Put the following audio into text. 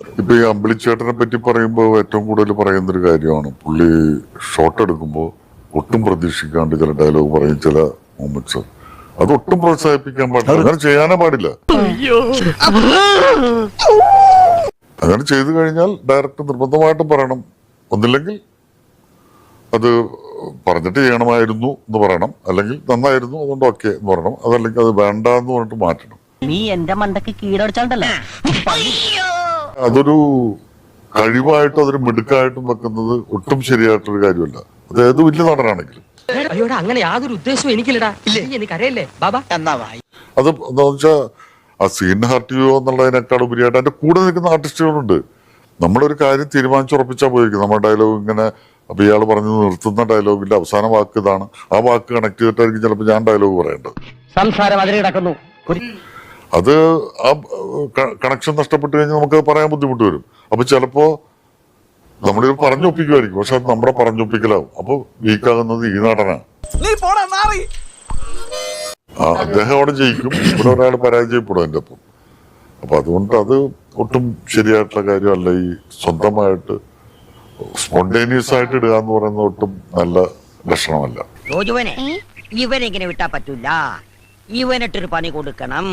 ഇപ്പൊ ഈ അമ്പിളിച്ചേട്ടനെ പറ്റി പറയുമ്പോൾ ഏറ്റവും കൂടുതൽ പറയുന്ന ഒരു കാര്യമാണ്. പുള്ളി ഷോട്ട് എടുക്കുമ്പോൾ ഒട്ടും പ്രതീക്ഷിക്കാണ്ട് ചില ഡയലോഗ് പറയും ചില മൂമെന്റ്സ് അത് ഒട്ടും പ്രോത്സാഹിപ്പിക്കാൻ പാടില്ല. അങ്ങനെ ചെയ്യാനേ പാടില്ല. അങ്ങനെ ചെയ്തു കഴിഞ്ഞാൽ ഡയറക്ടർ നിർബന്ധമായിട്ട് പറയണം. ഒന്നില്ലെങ്കിൽ അത് പറഞ്ഞിട്ട് ചെയ്യണമായിരുന്നു എന്ന് പറയണം. അല്ലെങ്കിൽ നന്നായിരുന്നു അതുകൊണ്ട് ഓക്കെ എന്ന് പറയണം. അതല്ലെങ്കിൽ അത് വേണ്ട എന്ന് പറഞ്ഞിട്ട് മാറ്റണം. നീ എന്റെ മണ്ടക്ക് കീഴടച്ചാണ്ടല്ലോ? അതൊരു കഴിവായിട്ടും അതൊരു മിടുക്കായിട്ടും വെക്കുന്നത് ഒട്ടും ശരിയായിട്ടൊരു കാര്യമല്ല. അതായത് വലിയ നടനാണെങ്കിലും. അയ്യോടാ അങ്ങനെ യാതൊരു ഉദ്ദേശവും എനിക്കില്ലടാ. എനിക്കറിയല്ലേ ബാബാ. അത് എന്താ വെച്ചാൽ ആ സീൻ ഹർട്ട് ചെയ്യുക എന്നുള്ളതിനേക്കാൾ ഉപരിയായിട്ട് അതിന്റെ കൂടെ നിൽക്കുന്ന ആർട്ടിസ്റ്റുകളുണ്ട്. നമ്മളൊരു കാര്യം തീരുമാനിച്ചുറപ്പിച്ചാൽ പോയിരിക്കും നമ്മുടെ ഡയലോഗ് ഇങ്ങനെ അപ്പൊ ഇയാൾ പറഞ്ഞു നിർത്തുന്ന ഡയലോഗിന്റെ അവസാന വാക്ക് ഇതാണ്. ആ വാക്ക് കണക്ട് ചെയ്തിട്ടായിരിക്കും ചിലപ്പോൾ ഞാൻ ഡയലോഗ് പറയേണ്ടത്. സംസാരം അതിൽ കിടക്കുന്നു അത് ആ കണക്ഷൻ നഷ്ടപ്പെട്ടു കഴിഞ്ഞാൽ നമുക്ക് പറയാൻ ബുദ്ധിമുട്ട് വരും. അപ്പൊ ചിലപ്പോ നമ്മളിത് പറഞ്ഞൊപ്പിക്കുമായിരിക്കും പക്ഷെ അത് നമ്മുടെ പറഞ്ഞൊപ്പിക്കലാവും. അപ്പൊ വീക്കാകുന്നത് ഈ നടനാണ് ആ അദ്ദേഹം അവിടെ ജയിക്കും. ഇവിടെ ഒരാൾ പരാജയപ്പെടും എന്റെ ഒപ്പം. അപ്പൊ അതുകൊണ്ട് അത് ഒട്ടും ശരിയായിട്ടുള്ള കാര്യമല്ല. ഈ സ്വന്തമായിട്ട് സ്പോണ്ടേനിയസ് ആയിട്ട് ഇടുക എന്ന് പറയുന്നത് ഒട്ടും നല്ല ലക്ഷണമല്ല. ഇവനെങ്ങനെ വിട്ടാ പറ്റൂല. ഇവനിട്ടൊരു പണി കൊടുക്കണം.